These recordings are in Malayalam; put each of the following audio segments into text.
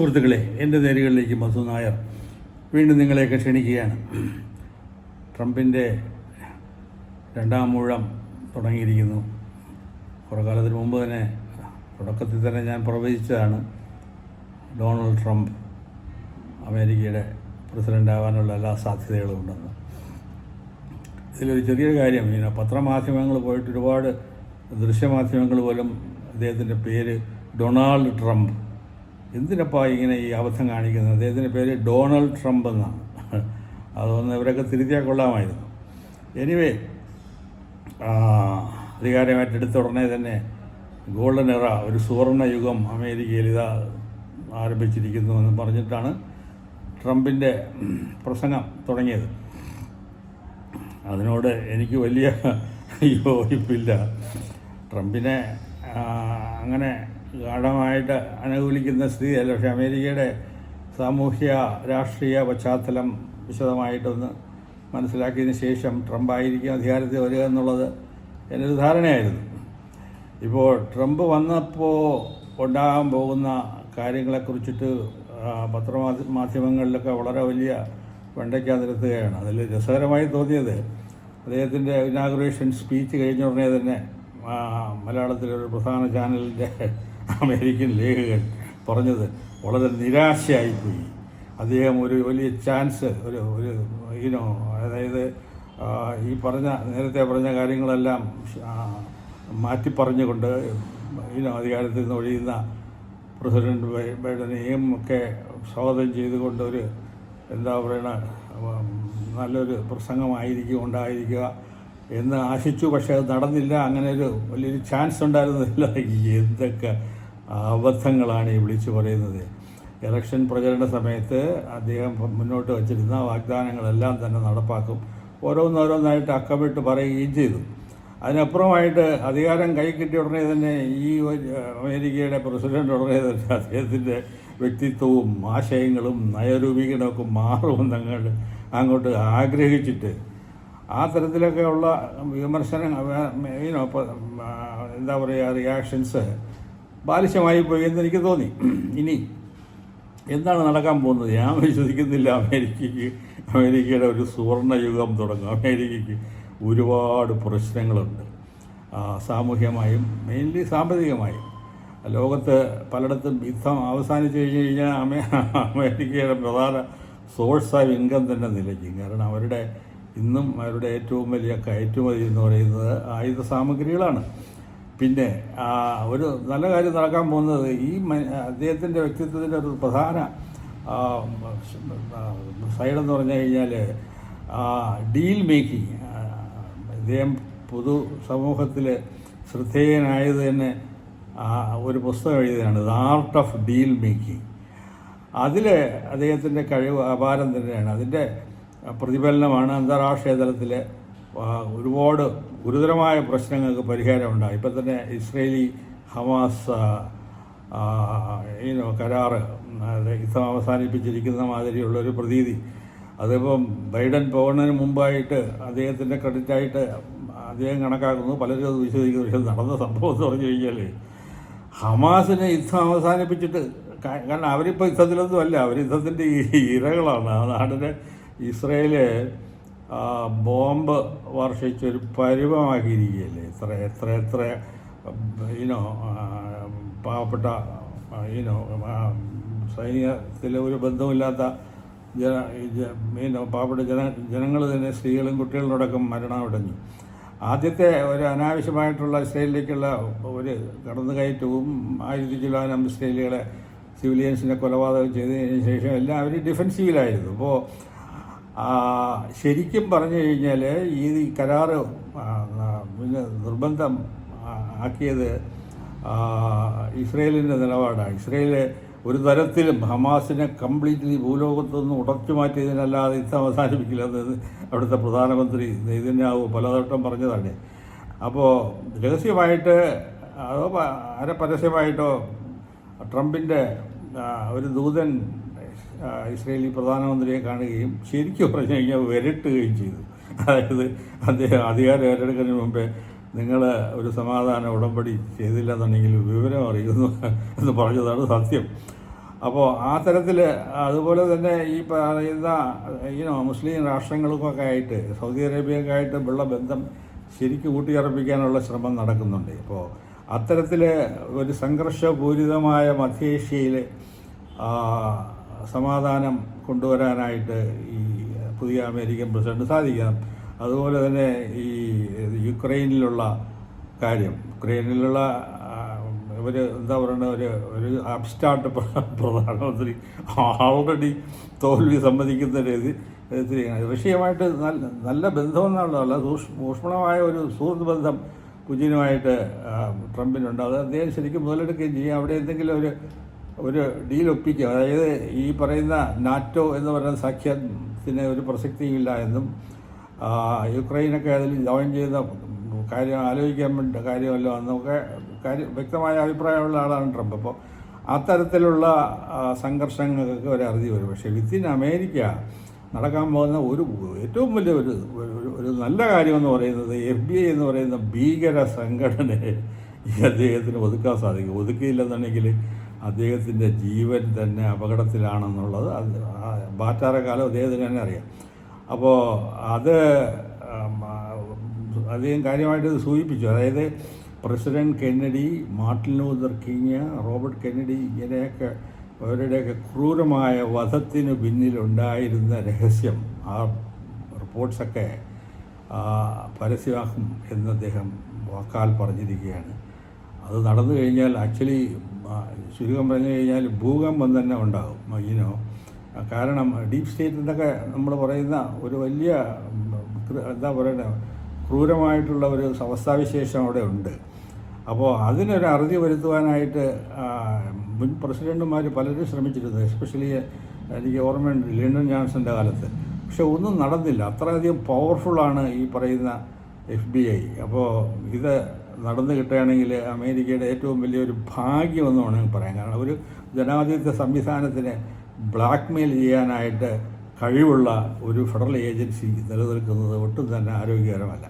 സുഹൃത്തുക്കളെ എന്റെ നേരുകളിലേക്ക് മധു നായർ വീണ്ടും നിങ്ങളെയൊക്കെ ക്ഷണിക്കുകയാണ്. ട്രംപിന്റെ രണ്ടാം മൂഴം തുടങ്ങിയിരിക്കുന്നു. കുറേ കാലത്തിന് മുമ്പ് തന്നെ തുടക്കത്തിൽ തന്നെ ഞാൻ പ്രവചിച്ചതാണ് ഡൊണാൾഡ് ട്രംപ് അമേരിക്കയുടെ പ്രസിഡന്റ് ആവാനുള്ള എല്ലാ സാധ്യതകളും ഉണ്ടെന്ന്. ഇതിലൊരു ചെറിയൊരു കാര്യം ഇങ്ങനെ പത്രമാധ്യമങ്ങൾ പോയിട്ട് ഒരുപാട് ദൃശ്യമാധ്യമങ്ങൾ പോലും അദ്ദേഹത്തിന്റെ പേര് ഡൊണാൾഡ് ട്രംപ് എന്തിനപ്പാ ഇങ്ങനെ ഈ അബദ്ധം കാണിക്കുന്നത്? അദ്ദേഹത്തിന്റെ പേര് ഡൊണാൾഡ് ട്രംപ് എന്നാണ്. അതൊന്ന് ഇവരൊക്കെ തിരുത്തിയാൽ കൊള്ളാമായിരുന്നു. എനിവേ അധികാരമായിട്ട് എടുത്ത ഉടനെ തന്നെ ഗോൾഡൻ എറ ഒരു സുവർണ യുഗം അമേരിക്കയിൽ ഇതാ ആരംഭിച്ചിരിക്കുന്നു എന്ന് പറഞ്ഞിട്ടാണ് ട്രംപിന്റെ പ്രസംഗം തുടങ്ങിയത്. അതിനോട് എനിക്ക് വലിയ യോജിപ്പില്ല. ട്രംപിനെ അങ്ങനെ ഗാഠമായിട്ട് അനുകൂലിക്കുന്ന സ്ഥിതിയല്ല പക്ഷേ അമേരിക്കയുടെ സാമൂഹ്യ രാഷ്ട്രീയ പശ്ചാത്തലം വിശദമായിട്ടൊന്ന് മനസ്സിലാക്കിയതിന് ശേഷം ട്രംപ് ആയിരിക്കും അധികാരത്തിൽ വരിക എന്നുള്ളത് എന്റെ ധാരണയായിരുന്നു. ഇപ്പോൾ ട്രംപ് വന്നപ്പോൾ ഉണ്ടാകാൻ പോകുന്ന കാര്യങ്ങളെക്കുറിച്ചിട്ട് പത്രമാധ്യ മാധ്യമങ്ങളിലൊക്കെ വളരെ വലിയ വെണ്ടയ്ക്ക നിരത്തുകയാണ്. അതിൽ രസകരമായി തോന്നിയത് അദ്ദേഹത്തിന്റെ ഇനാഗുറേഷൻ സ്പീച്ച് കഴിഞ്ഞ ഉടനെ തന്നെ മലയാളത്തിലെ ഒരു പ്രധാന ചാനലിന്റെ അമേരിക്കൻ ലേഖകൻ പറഞ്ഞത് വളരെ നിരാശയായിപ്പോയി. അദ്ദേഹം ഒരു വലിയ ചാൻസ് ഒരു ഒരു ഇനോ അതായത് ഈ പറഞ്ഞ നേരത്തെ പറഞ്ഞ കാര്യങ്ങളെല്ലാം മാറ്റി പറഞ്ഞുകൊണ്ട് ഇനോ അധികാരത്തിൽ നിന്ന് ഒഴിയുന്ന പ്രസിഡന്റ് ബൈഡനെയും ഒക്കെ സ്വാഗതം ചെയ്തുകൊണ്ട് ഒരു എന്താ പറയണ നല്ലൊരു പ്രസംഗമായിരിക്കും ഉണ്ടായിരിക്കുക എന്ന് ആശിച്ചു. പക്ഷേ അത് നടന്നില്ല. അങ്ങനെ ഒരു വലിയൊരു ചാൻസ് ഉണ്ടായിരുന്നില്ല. എന്തൊക്കെ അബദ്ധങ്ങളാണ് ഈ വിളിച്ചു പറയുന്നത്. ഇലക്ഷൻ പ്രചരണ സമയത്ത് അദ്ദേഹം മുന്നോട്ട് വച്ചിരുന്ന വാഗ്ദാനങ്ങളെല്ലാം തന്നെ നടപ്പാക്കും. ഓരോന്നോരോന്നായിട്ട് അക്കമിട്ട് പറയുകയും ചെയ്തു. അതിനപ്പുറമായിട്ട് അധികാരം കൈ കിട്ടിയ ഉടനെ തന്നെ ഈ അമേരിക്കയുടെ പ്രസിഡന്റ് ഉടനെ തന്നെ അദ്ദേഹത്തിന്റെ വ്യക്തിത്വവും ആശയങ്ങളും നയരൂപീകരണമൊക്കെ മാറുമെന്നങ്ങൾ അങ്ങോട്ട് ആഗ്രഹിച്ചിട്ട്. ആ തരത്തിലൊക്കെയുള്ള വിമർശനം എന്താ പറയുക റിയാക്ഷൻസ് ബാലിശമായി പോയി എന്ന് എനിക്ക് തോന്നി. ഇനി എന്താണ് നടക്കാൻ പോകുന്നത്? ഞാൻ വിശ്വസിക്കുന്നില്ല. അമേരിക്കയ്ക്ക് അമേരിക്കയുടെ ഒരു സുവർണയുഗം തുടങ്ങും. അമേരിക്കയ്ക്ക് ഒരുപാട് പ്രശ്നങ്ങളുണ്ട്. സാമൂഹ്യമായും മെയിൻലി സാമ്പത്തികമായും. ലോകത്ത് പലയിടത്തും യുദ്ധം അവസാനിച്ചു കഴിഞ്ഞ് കഴിഞ്ഞാൽ അമേ അമേരിക്കയുടെ പ്രധാന സോഴ്സ് ഓഫ് ഇൻകം തന്നെ നിലയ്ക്കും. കാരണം അവരുടെ ഇന്നും അവരുടെ ഏറ്റവും വലിയ കയറ്റുമതി എന്ന് പറയുന്നത് ആയുധ സാമഗ്രികളാണ്. പിന്നെ ഒരു നല്ല കാര്യം നടക്കാൻ പോകുന്നത് ഈ അദ്ദേഹത്തിന്റെ വ്യക്തിത്വത്തിന്റെ ഒരു പ്രധാന സൈഡെന്ന് പറഞ്ഞു കഴിഞ്ഞാൽ ഡീൽ മേക്കിംഗ് അദ്ദേഹം പൊതു സമൂഹത്തിൽ ശ്രദ്ധേയനായത് തന്നെ ഒരു പുസ്തകം എഴുതിയതാണ് the art of deal making അതിൽ അദ്ദേഹത്തിന്റെ കഴിവ് അപാരം തന്നെയാണ്. അതിന്റെ പ്രതിഫലനമാണ് അന്താരാഷ്ട്രീയ തലത്തിൽ ആ, ഒരുപാട് ഗുരുതരമായ പ്രശ്നങ്ങൾക്ക് പരിഹാരമുണ്ടായി ഇപ്പം തന്നെ ഇസ്രേലി ഹമാസ് കരാറ് യുദ്ധം അവസാനിപ്പിച്ചിരിക്കുന്ന മാതിരിയുള്ളൊരു പ്രതീതി. അതിപ്പം ബൈഡൻ പോകുന്നതിന് മുമ്പായിട്ട് അദ്ദേഹത്തിന്റെ ക്രെഡിറ്റായിട്ട് അദ്ദേഹം കണക്കാക്കുന്നു. പലരും അത് വിശ്വസിക്കുന്നു പക്ഷേ നടന്ന സംഭവം എന്ന് പറഞ്ഞു കഴിഞ്ഞാൽ ഹമാസിനെ യുദ്ധം അവസാനിപ്പിച്ചിട്ട് കാരണം അവരിപ്പോൾ യുദ്ധത്തിലൊന്നും അല്ല അവർ യുദ്ധത്തിന്റെ ഇരകളാണ്. ആ നാടിനെ ഇസ്രയേൽ ബോംബ് വർഷിച്ചൊരു പരിവമാക്കിയിരിക്കുകയല്ലേ എത്ര എത്ര എത്ര ഇനോ പാവപ്പെട്ട ഇനോ സൈനികത്തിൽ ഒരു ബന്ധമില്ലാത്ത ജന ഇനോ പാവപ്പെട്ട ജന ജനങ്ങൾ തന്നെ സ്ത്രീകളും കുട്ടികളോടൊക്കെ മരണമടഞ്ഞു. ആദ്യത്തെ ഒരു അനാവശ്യമായിട്ടുള്ള ഇസ്രയേലിലേക്കുള്ള ഒരു കടന്നുകയറ്റവും ആയിരത്തി ചില്ലാനം ഇസ്രയേലികളെ സിവിലിയൻസിനെ കൊലപാതകം ചെയ്തതിന് ശേഷം എല്ലാവരും ഡിഫെൻസീവിലായിരുന്നു അപ്പോൾ ശരിക്കും പറഞ്ഞു കഴിഞ്ഞാൽ ഈ പിന്നെ നിർബന്ധം ആക്കിയത് ഇസ്രയേലിന്റെ നിലപാടാണ് ഇസ്രയേൽ ഒരു തരത്തിലും ഹമാസിനെ കംപ്ലീറ്റ്ലി ഭൂലോകത്തു നിന്ന് ഉടച്ചു മാറ്റിയതിനല്ലാതെ യുദ്ധം അവസാനിപ്പിക്കില്ലെന്ന് അവിടുത്തെ പ്രധാനമന്ത്രി നെയ്തന്യാവ് പലതവട്ടം പറഞ്ഞതാണ്. അപ്പോൾ രഹസ്യമായിട്ട് അതോ അര പരസ്യമായിട്ടോ ട്രംപിന്റെ ഒരു ദൂതൻ ഇസ്രയേലി പ്രധാനമന്ത്രിയെ കാണുകയും ശരിക്കും പറഞ്ഞു കഴിഞ്ഞാൽ വിരട്ടുകയും ചെയ്തു. അതായത് അദ്ദേഹം അധികാരം ഏറ്റെടുക്കുന്നതിന് മുമ്പേ നിങ്ങൾ ഒരു സമാധാന ഉടമ്പടി ചെയ്തില്ലെന്നുണ്ടെങ്കിൽ വിവരം അറിയുന്നു എന്ന് പറഞ്ഞതാണ് സത്യം. അപ്പോൾ ആ തരത്തിൽ അതുപോലെ തന്നെ ഈ പറയുന്ന ഈനോ മുസ്ലിം രാഷ്ട്രങ്ങൾക്കൊക്കെ ആയിട്ട് സൗദി അറേബ്യയൊക്കെ ആയിട്ട് ഉള്ള ബന്ധം ശരിക്കും ഊട്ടിയുറപ്പിക്കാനുള്ള ശ്രമം നടക്കുന്നുണ്ട്. ഇപ്പോൾ അത്തരത്തിൽ ഒരു സംഘർഷപൂരിതമായ മധ്യേഷ്യയിൽ സമാധാനം കൊണ്ടുവരാനായിട്ട് ഈ പുതിയ അമേരിക്കൻ പ്രസിഡന്റ് സാധിക്കണം. അതുപോലെ തന്നെ ഈ യുക്രൈനിലുള്ള കാര്യം. യുക്രൈനിലുള്ള ഇവർ എന്താ പറയുക ഒരു ഒരു അബ്സ്റ്റാർട്ട് പ്രധാനമന്ത്രി ഓൾറെഡി തോൽവി സമ്മതിക്കുന്ന രീതി വിഷയമായിട്ട് നല്ല നല്ല ബന്ധമെന്നുള്ളതല്ല സൂക്ഷ്മമായ ഒരു സുഹൃത്ത് ബന്ധം പുതിനുമായിട്ട് ആ, ട്രംപിനുണ്ട്. അത് അദ്ദേഹം ശരിക്കും മുതലെടുക്കുകയും ചെയ്യും. അവിടെ എന്തെങ്കിലും ഒരു ഒരു ഡീൽ ഒപ്പിക്കുക. അതായത് ഈ പറയുന്ന നാറ്റോ എന്ന് പറയുന്ന സഖ്യത്തിന് ഒരു പ്രസക്തിയില്ല എന്നും യുക്രൈനൊക്കെ അതിൽ ജോയിൻ ചെയ്ത കാര്യം ആലോചിക്കാൻ വേണ്ട കാര്യമല്ലോ എന്നൊക്കെ കാര്യം വ്യക്തമായ അഭിപ്രായമുള്ള ആളാണ് ട്രംപ്. അപ്പോൾ അത്തരത്തിലുള്ള സംഘർഷങ്ങൾക്ക് ഒരു അറുതി വരും. പക്ഷേ വിത്തിൻ അമേരിക്ക നടക്കാൻ പോകുന്ന ഒരു ഏറ്റവും വലിയ ഒരു- ഒരു നല്ല കാര്യമെന്ന് പറയുന്നത് എഫ് ബി ഐ എന്ന് പറയുന്ന ഭീകര സംഘടനയെ ഈ അദ്ദേഹത്തിന് ഒതുക്കാൻ സാധിക്കും. ഒതുക്കിയില്ലെന്നുണ്ടെങ്കിൽ അദ്ദേഹത്തിന്റെ ജീവൻ തന്നെ അപകടത്തിലാണെന്നുള്ളത് അത് ആ ബാറ്റാറക്കാലം അദ്ദേഹത്തിന് തന്നെ അറിയാം. അപ്പോൾ അത് അദ്ദേഹം കാര്യമായിട്ട് സൂചിപ്പിച്ചു. അതായത് president Kennedy Martin Luther King Robert Kennedy ഇങ്ങനെയൊക്കെ അവരുടെയൊക്കെ ക്രൂരമായ വധത്തിന് പിന്നിലുണ്ടായിരുന്ന രഹസ്യം ആ റിപ്പോർട്ട്സൊക്കെ പരസ്യമാക്കും എന്ന് അദ്ദേഹം വാക്കാൽ പറഞ്ഞിരിക്കുകയാണ്. അത് നടന്നു കഴിഞ്ഞാൽ ആക്ച്വലി ചുരുക്കം പറഞ്ഞു കഴിഞ്ഞാൽ ഭൂകമ്പം തന്നെ ഉണ്ടാകും ഈനോ കാരണം ഡീപ് സ്റ്റേറ്റ് എന്നൊക്കെ നമ്മൾ പറയുന്ന ഒരു വലിയ എന്താ പറയുക ക്രൂരമായിട്ടുള്ള ഒരു അവസ്ഥാവിശേഷം അവിടെ ഉണ്ട്. അപ്പോൾ അതിനൊരു അറുതി വരുത്തുവാനായിട്ട് മുൻ പ്രസിഡന്റുമാർ പലരും ശ്രമിച്ചിരുന്നു എസ്പെഷ്യലി എനിക്ക് ഓർമ്മയുണ്ട് ലിണ്ടൻ ജോൺസന്റെ കാലത്ത്. പക്ഷെ ഒന്നും നടന്നില്ല. അത്രയധികം പവർഫുള്ളാണ് ഈ പറയുന്ന എഫ് ബി ഐ അപ്പോൾ ഇത് നടന്നു കിട്ടുകയാണെങ്കിൽ അമേരിക്കയുടെ ഏറ്റവും വലിയൊരു ഭാഗ്യമെന്ന് വേണമെങ്കിൽ പറയാം കാരണം ഒരു ജനാധിപത്യ സംവിധാനത്തിനെ ബ്ലാക്ക് മെയിൽ ചെയ്യാനായിട്ട് കഴിവുള്ള ഒരു ഫെഡറൽ ഏജൻസി നിലനിൽക്കുന്നത് ഒട്ടും തന്നെ ആരോഗ്യകരമല്ല.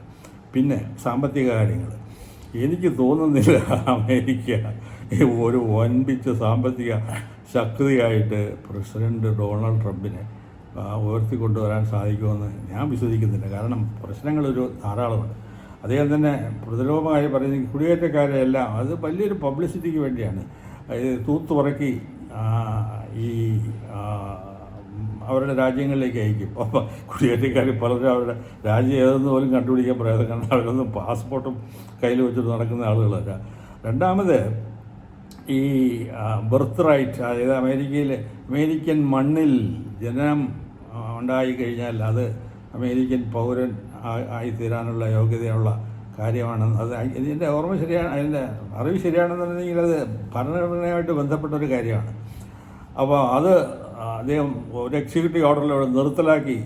പിന്നെ സാമ്പത്തിക കാര്യങ്ങൾ എനിക്ക് തോന്നുന്നില്ല അമേരിക്ക ഒരു വൻപിച്ച സാമ്പത്തിക ശക്തിയായിട്ട് പ്രസിഡന്റ് ഡൊണാൾഡ് ട്രംപിനെ ഉയർത്തിക്കൊണ്ടുവരാൻ സാധിക്കുമെന്ന് ഞാൻ വിശ്വസിക്കുന്നില്ല. കാരണം പ്രശ്നങ്ങളൊരു ധാരാളമുണ്ട്. അദ്ദേഹം തന്നെ പ്രതിരോധമായി പറയുന്ന കുടിയേറ്റക്കാരെ എല്ലാം അത് വലിയൊരു പബ്ലിസിറ്റിക്ക് വേണ്ടിയാണ്. ഇത് തൂത്തുപറക്കി ഈ അവരുടെ രാജ്യങ്ങളിലേക്ക് അയക്കും. അപ്പോൾ കുടിയേറ്റക്കാർ പലരും അവരുടെ രാജ്യം ഏതെന്ന് പോലും കണ്ടുപിടിക്കാൻ പ്രയാസം കാരണം അവരൊന്നും പാസ്പോർട്ടും കയ്യിൽ വെച്ചിട്ട് നടക്കുന്ന ആളുകളല്ല. രണ്ടാമത് ഈ ബർത്ത് റൈറ്റ് അതായത് അമേരിക്കയിൽ അമേരിക്കൻ മണ്ണിൽ ജനനം ഉണ്ടായി കഴിഞ്ഞാൽ അത് അമേരിക്കൻ പൗരൻ ആയിത്തീരാനുള്ള യോഗ്യതയുള്ള കാര്യമാണ്. അത് ഇതിന്റെ ഓർമ്മ ശരിയാണ് അതിന്റെ അറിവ് ശരിയാണെന്നുണ്ടെങ്കിൽ അത് ഭരണഘടനയുമായിട്ട് ബന്ധപ്പെട്ടൊരു കാര്യമാണ്. അപ്പോൾ അത് അദ്ദേഹം ഒരു എക്സിക്യൂട്ടീവ് ഓർഡറിലൂടെ നിർത്തലാക്കി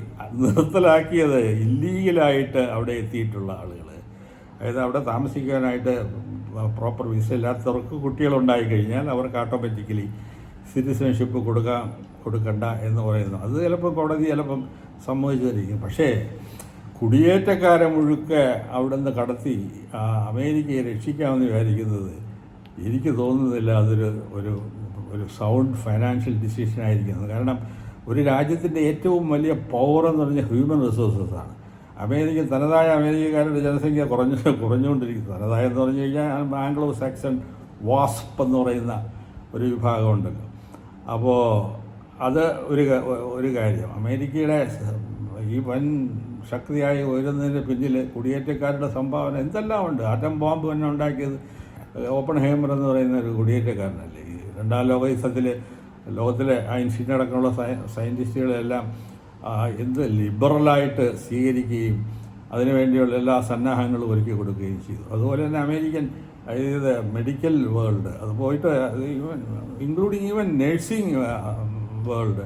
നിർത്തലാക്കിയത് ഇല്ലീഗലായിട്ട് അവിടെ എത്തിയിട്ടുള്ള ആളുകൾ അതായത് അവിടെ താമസിക്കാനായിട്ട് പ്രോപ്പർ വിസ ഇല്ലാത്തവർക്ക് കുട്ടികളുണ്ടായി കഴിഞ്ഞാൽ അവർക്ക് ഓട്ടോമാറ്റിക്കലി സിറ്റിസൺഷിപ്പ് കൊടുക്കാം കൊടുക്കണ്ട എന്ന് പറയുന്നു. അത് ചിലപ്പോൾ കോടതി ചിലപ്പം സമ്മതിച്ചിരിക്കും പക്ഷേ കുടിയേറ്റക്കാരെ മുഴുക്കെ അവിടെ നിന്ന് കടത്തി അമേരിക്കയെ രക്ഷിക്കാമെന്ന് വിചാരിക്കുന്നത് എനിക്ക് തോന്നുന്നില്ല അതൊരു ഒരു ഒരു സൗണ്ട് ഫൈനാൻഷ്യൽ ഡിസിഷൻ ആയിരിക്കുന്നത്. കാരണം ഒരു രാജ്യത്തിന്റെ ഏറ്റവും വലിയ പവർ എന്ന് പറഞ്ഞാൽ ഹ്യൂമൻ റിസോഴ്സസാണ് അമേരിക്ക തനതായ അമേരിക്കക്കാരുടെ ജനസംഖ്യ കുറഞ്ഞു കുറഞ്ഞുകൊണ്ടിരിക്കുന്നു. തനതായ എന്ന് പറഞ്ഞു കഴിഞ്ഞാൽ ആംഗ്ലോ സാക്സൺ വാസ്പ് എന്ന് പറയുന്ന ഒരു വിഭാഗമുണ്ടല്ലോ. അപ്പോൾ അത് ഒരു ഒരു കാര്യം. അമേരിക്കയുടെ ഈ വൻ ശക്തിയായി ഉയരുന്നതിന് പിന്നിൽ കുടിയേറ്റക്കാരുടെ സംഭാവന എന്തെല്ലാം ഉണ്ട് ആറ്റം ബോംബ് തന്നെ ഉണ്ടാക്കിയത്. ഓപ്പൺ ഹേമർ എന്ന് പറയുന്ന ഒരു കുടിയേറ്റക്കാരനല്ലേ? ഈ രണ്ടാം ലോക യുദ്ധത്തിൽ ലോകത്തിലെ ഐൻസ്റ്റീൻ അടക്കമുള്ള സയ സയന്റിസ്റ്റുകളെല്ലാം എന്ത് ലിബറലായിട്ട് സ്വീകരിക്കുകയും അതിനുവേണ്ടിയുള്ള എല്ലാ സന്നാഹങ്ങളും ഒരുക്കി കൊടുക്കുകയും ചെയ്തു. അതുപോലെ തന്നെ അമേരിക്കൻ അതായത് മെഡിക്കൽ വേൾഡ് അത് പോയിട്ട് ഇൻക്ലൂഡിങ് ഈവൻ നേഴ്സിംഗ് വേൾഡ്.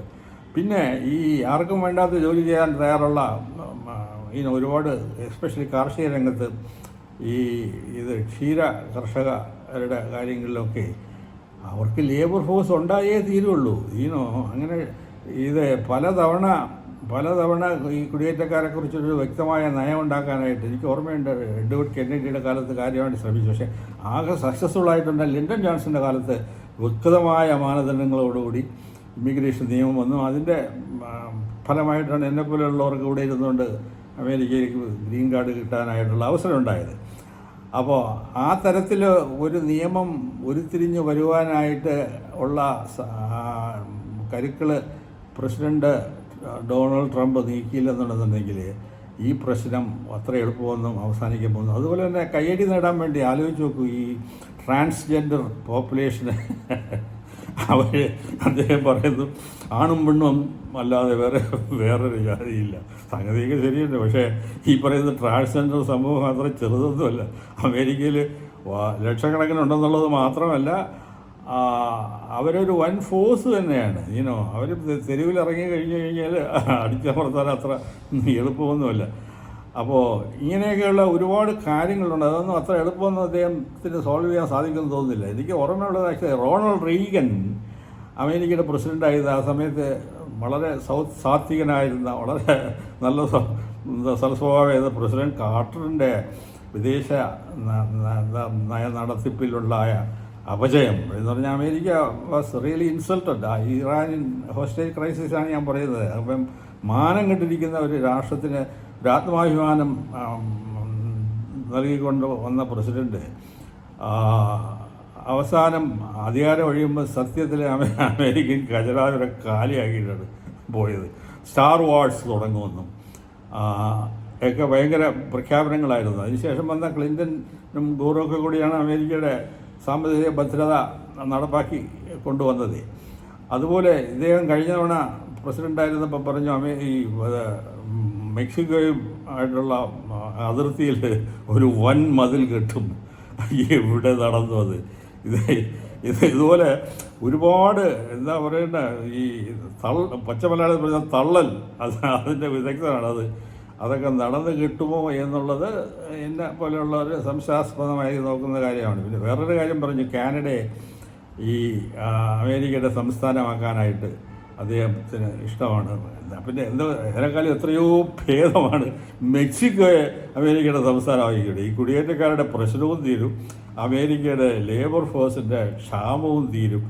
പിന്നെ ഈ ആർക്കും വേണ്ടാത്ത ജോലി ചെയ്യാൻ തയ്യാറുള്ള ഈ ഒരുപാട് എസ്പെഷ്യലി കാർഷിക രംഗത്ത് ഈ ഇത് ക്ഷീര കർഷകരുടെ കാര്യങ്ങളിലൊക്കെ അവർക്ക് ലേബർ ഫോഴ്സ് ഉണ്ടായേ തീരുള്ളൂ. ഈനോ അങ്ങനെ ഇത് പലതവണ പലതവണ ഈ കുടിയേറ്റക്കാരെ കുറിച്ചൊരു വ്യക്തമായ നയം ഉണ്ടാക്കാനായിട്ട് എനിക്ക് ഓർമ്മയുണ്ട് എഡ്വേർഡ് കെന്നഡിയുടെ കാലത്ത് കാര്യമായിട്ട് ശ്രമിച്ചു. പക്ഷേ ആകെ സക്സസ്ഫുൾ ആയിട്ടുണ്ട് ലിൻഡൻ ജോൺസന്റെ കാലത്ത് വ്യക്തമായ മാനദണ്ഡങ്ങളോടുകൂടി ഇമിഗ്രേഷൻ നിയമം വന്നു. അതിന്റെ ഫലമായിട്ടാണ് എന്നെപ്പോലെയുള്ളവർക്ക് ഇവിടെ ഇരുന്നുകൊണ്ട് അമേരിക്കയിലേക്ക് ഗ്രീൻ കാർഡ് കിട്ടാനായിട്ടുള്ള അവസരം ഉണ്ടായത്. അപ്പോൾ ആ തരത്തിൽ ഒരു നിയമം ഉരുത്തിരിഞ്ഞ് വരുവാനായിട്ട് ഉള്ള കരുക്കൾ പ്രസിഡന്റ് ഡൊണാൾഡ് ട്രംപ് നീക്കിയില്ലെന്നുണ്ടെന്നുണ്ടെങ്കിൽ ഈ പ്രശ്നം അത്ര എളുപ്പമൊന്നും അവസാനിക്കാൻ പോകുന്നു. അതുപോലെ തന്നെ കയ്യടി നേടാൻ വേണ്ടി ആലോചിച്ച് നോക്കൂ ഈ ട്രാൻസ്ജെൻഡർ പോപ്പുലേഷന്. അവർ അദ്ദേഹം പറയുന്നു ആണും പെണ്ണും അല്ലാതെ വേറെ വേറൊരു ജാതിയില്ല. സംഗതിയൊക്കെ ശരിയുണ്ട് പക്ഷേ ഈ പറയുന്ന ട്രാൻസ്ജെൻഡർ സമൂഹം അത്ര ചെറുതൊന്നുമല്ല. അമേരിക്കയിൽ ലക്ഷക്കണക്കിന് ലക്ഷക്കണക്കിനുണ്ടെന്നുള്ളത് മാത്രമല്ല അവരൊരു വൻ ഫോഴ്സ് തന്നെയാണ്. ഈനോ അവർ തെരുവിൽ ഇറങ്ങി കഴിഞ്ഞു കഴിഞ്ഞാൽ അടിച്ചമർത്താൻ അത്ര എളുപ്പമൊന്നുമല്ല. അപ്പോൾ ഇങ്ങനെയൊക്കെയുള്ള ഒരുപാട് കാര്യങ്ങളുണ്ട്. അതൊന്നും അത്ര എളുപ്പമൊന്നും അദ്ദേഹത്തിന് സോൾവ് ചെയ്യാൻ സാധിക്കുമെന്ന് തോന്നുന്നില്ല. എനിക്ക് ഓർമ്മയുള്ളത് ആക്ച്വലി റോണൾഡ് റീഗൻ അമേരിക്കയുടെ പ്രസിഡന്റായത് ആ സമയത്ത് വളരെ സൗത്ത് സാത്വികനായിരുന്ന വളരെ നല്ല സൽസ്വഭാവമായിരുന്ന പ്രസിഡന്റ് കാർട്ടറിന്റെ വിദേശ നയ നടത്തിപ്പിലുണ്ടായ അപജയം എന്ന് പറഞ്ഞാൽ അമേരിക്ക വാസ് റിയലി ഇൻസൾട്ടഡ് ഇറാനിൻ ഹോസ്റ്റേജ് ക്രൈസിസ് ആണ് ഞാൻ പറയുന്നത്. അപ്പം മാനം കെട്ടിരിക്കുന്ന ഒരു രാഷ്ട്രത്തിന് ഒരു നൽകിക്കൊണ്ട് വന്ന പ്രസിഡന്റ് അവസാനം അധികാരം ഒഴിയുമ്പോൾ സത്യത്തിൽ അമേ- അമേരിക്കൻ ഖജനാവിനെ കാലിയാക്കിയിട്ടാണ് പോയത്. സ്റ്റാർ വാർസ് തുടങ്ങുമെന്നും ഒക്കെ ഭയങ്കര പ്രഖ്യാപനങ്ങളായിരുന്നു. അതിനുശേഷം വന്ന ക്ലിന്റനും ഗോറൊക്കെ കൂടിയാണ് അമേരിക്കയുടെ സാമ്പത്തിക ഭദ്രത നടപ്പാക്കി കൊണ്ടുവന്നത്. അതുപോലെ ഇദ്ദേഹം കഴിഞ്ഞ തവണ പ്രസിഡന്റായിരുന്നപ്പോൾ പറഞ്ഞു അമേ ഈ മെക്സിക്കോയും ആയിട്ടുള്ള അതിർത്തിയിൽ ഒരു വൻ മതിൽ കെട്ടും. എവിടെ നടന്നു അത്? ഇത് ഇത് ഇതുപോലെ ഒരുപാട് എന്താ പറയണ്ട ഈ തള്ള പച്ച പറഞ്ഞ തള്ളൽ അത് അതിന്റെ വിദഗ്ധനാണ് അത്. അതൊക്കെ നടന്ന് കിട്ടുമോ എന്നുള്ളത് എന്നെ പോലെയുള്ളവർ സംശയാസ്പദമായി നോക്കുന്ന കാര്യമാണ്. പിന്നെ വേറൊരു കാര്യം പറഞ്ഞു കാനഡയെ ഈ അമേരിക്കയുടെ സംസ്ഥാനമാക്കാനായിട്ട് അദ്ദേഹത്തിന് ഇഷ്ടമാണ്. പിന്നെ എന്താ ഇതിനേക്കാളും എത്രയോ ഭേദമാണ്. മെക്സിക്കോയെ അമേരിക്കയുടെ സംസ്ഥാനമാക്കിയത് ഈ കുടിയേറ്റക്കാരുടെ പ്രശ്നവും തീരും അമേരിക്കയുടെ ലേബർ ഫോഴ്സിന്റെ ക്ഷാമവും തീരും.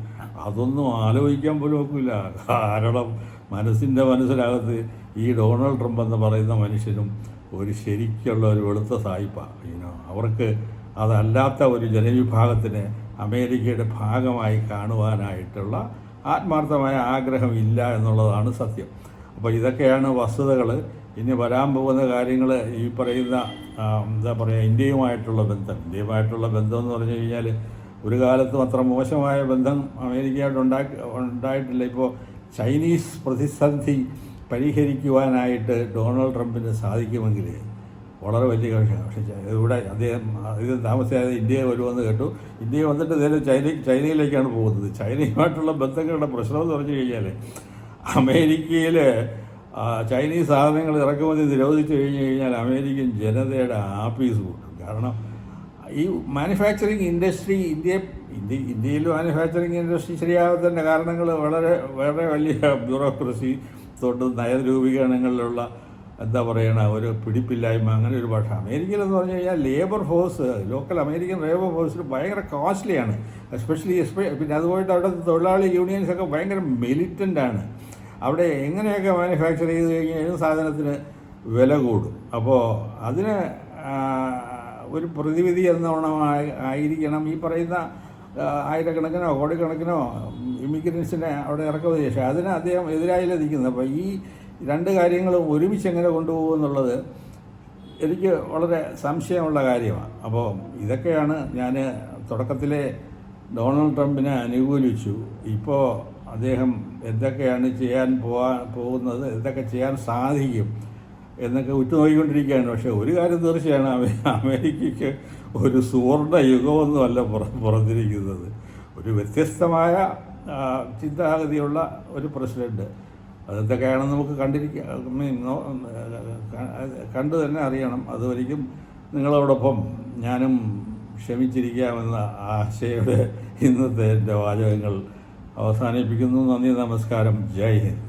അതൊന്നും ആലോചിക്കാൻ പോലും ഒക്കില്ല. കാരണം മനസ്സിന്റെ മനസ്സിനകത്ത് ഈ ഡൊണാൾഡ് ട്രംപ് എന്ന് പറയുന്ന മനുഷ്യനും ഒരു ശരിക്കുള്ള ഒരു വെളുത്ത സായിപ്പാണ് ഈനോ അവർക്ക് അതല്ലാത്ത ഒരു ജനവിഭാഗത്തിന് അമേരിക്കയുടെ ഭാഗമായി കാണുവാനായിട്ടുള്ള ആത്മാർത്ഥമായ ആഗ്രഹമില്ല എന്നുള്ളതാണ് സത്യം. അപ്പോൾ ഇതൊക്കെയാണ് വസ്തുതകൾ ഇനി വരാൻ പോകുന്ന കാര്യങ്ങൾ ഈ പറയുന്ന എന്താ പറയുക ഇന്ത്യയുമായിട്ടുള്ള ബന്ധം. ഇന്ത്യയുമായിട്ടുള്ള ബന്ധം എന്ന് പറഞ്ഞു കഴിഞ്ഞാൽ ഒരു കാലത്തും അത്ര മോശമായ ബന്ധം അമേരിക്കയായിട്ട് ഉണ്ടാക്കി ഉണ്ടായിട്ടില്ല. ഇപ്പോൾ ചൈനീസ് പ്രതിസന്ധി പരിഹരിക്കുവാനായിട്ട് ഡൊണാൾഡ് ട്രംപിന് സാധിക്കുമെങ്കിൽ വളരെ വലിയ കാര്യമാണ് പക്ഷേ ഇവിടെ അദ്ദേഹം ഇത് താമസിയാതെ ഇന്ത്യയെ വരുമെന്ന് കേട്ടു. ഇന്ത്യ വന്നിട്ട് നേരെ ചൈന ചൈനയിലേക്കാണ് പോകുന്നത്. ചൈനയുമായിട്ടുള്ള ബന്ധങ്ങളുടെ പ്രശ്നമെന്ന് പറഞ്ഞു കഴിഞ്ഞാൽ അമേരിക്കയിൽ ചൈനീസ് സാധനങ്ങൾ ഇറക്കുമതി നിരോധിച്ചു കഴിഞ്ഞു കഴിഞ്ഞാൽ അമേരിക്കൻ ജനതയുടെ ആപ്പീസ് കൂട്ടും. കാരണം ഈ മാനുഫാക്ചറിങ് ഇൻഡസ്ട്രി ഇന്ത്യ ഇന്ത്യ ഇന്ത്യയിൽ മാനുഫാക്ചറിങ് ഇൻഡസ്ട്രി ശരിയാകത്തിന്റെ കാരണങ്ങൾ വളരെ വളരെ വലിയ ബ്യൂറോക്രസി തൊട്ട് നയരൂപീകരണങ്ങളിലുള്ള എന്താ പറയണ ഒരു പിടിപ്പില്ലായ്മ അങ്ങനെ ഒരു ഭാഷ. അമേരിക്കയിലെന്ന് പറഞ്ഞു കഴിഞ്ഞാൽ labour force local American labour ഫോഴ്സിന് ഭയങ്കര കോസ്റ്റ്ലിയാണ് എസ്പെഷ്യലി എസ്പെ പിന്നെ അതുപോലെ അവിടെ തൊഴിലാളി യൂണിയൻസൊക്കെ ഭയങ്കര ആണ്. അവിടെ എങ്ങനെയൊക്കെ മാനുഫാക്ചർ ചെയ്ത് കഴിഞ്ഞാൽ ഏത് സാധനത്തിന് വില കൂടും. അപ്പോൾ അതിന് ഒരു പ്രതിവിധി എന്നോണം ആയി- ആയിരിക്കണം. ഈ പറയുന്ന ആയിരക്കണക്കിനോ കോടിക്കണക്കിനോ ഇമിഗ്രൻസിനെ അവിടെ ഇറക്കുമതി പക്ഷേ അതിന് അദ്ദേഹം എതിരായില്ല നിൽക്കുന്നത്. അപ്പോൾ ഈ രണ്ട് കാര്യങ്ങളും ഒരുമിച്ച് എങ്ങനെ കൊണ്ടുപോകും എന്നുള്ളത് എനിക്ക് വളരെ സംശയമുള്ള കാര്യമാണ്. അപ്പോൾ ഇതൊക്കെയാണ് ഞാൻ തുടക്കത്തിലെ ഡൊണാൾഡ് ട്രംപിനെ അനുകൂലിച്ചു. ഇപ്പോൾ അദ്ദേഹം എന്തൊക്കെയാണ് ചെയ്യാൻ പോകാൻ പോകുന്നത് എന്തൊക്കെ ചെയ്യാൻ സാധിക്കും എന്നൊക്കെ ഉറ്റുനോക്കിക്കൊണ്ടിരിക്കുകയാണ്. പക്ഷേ ഒരു കാര്യം തീർച്ചയാണ് അമേരിക്കയ്ക്ക് ഒരു സുവർണ യുഗമൊന്നുമല്ല പുറ പുറത്തിരിക്കുന്നത്. ഒരു വ്യത്യസ്തമായ ചിന്താഗതിയുള്ള ഒരു പ്രസിഡന്റ്. അതെന്തൊക്കെയാണെന്ന് നമുക്ക് കണ്ടിരിക്കാം കണ്ടു തന്നെ അറിയണം. അതുവരിക്കും നിങ്ങളോടൊപ്പം ഞാനും ക്ഷമിച്ചിരിക്കാമെന്ന ആശയുടെ ഇന്നത്തെ എന്റെ വാചകങ്ങൾ. അവസാനിപ്പിക്കുന്നു. നന്ദി നമസ്കാരം. ജയ് ഹിന്ദ്.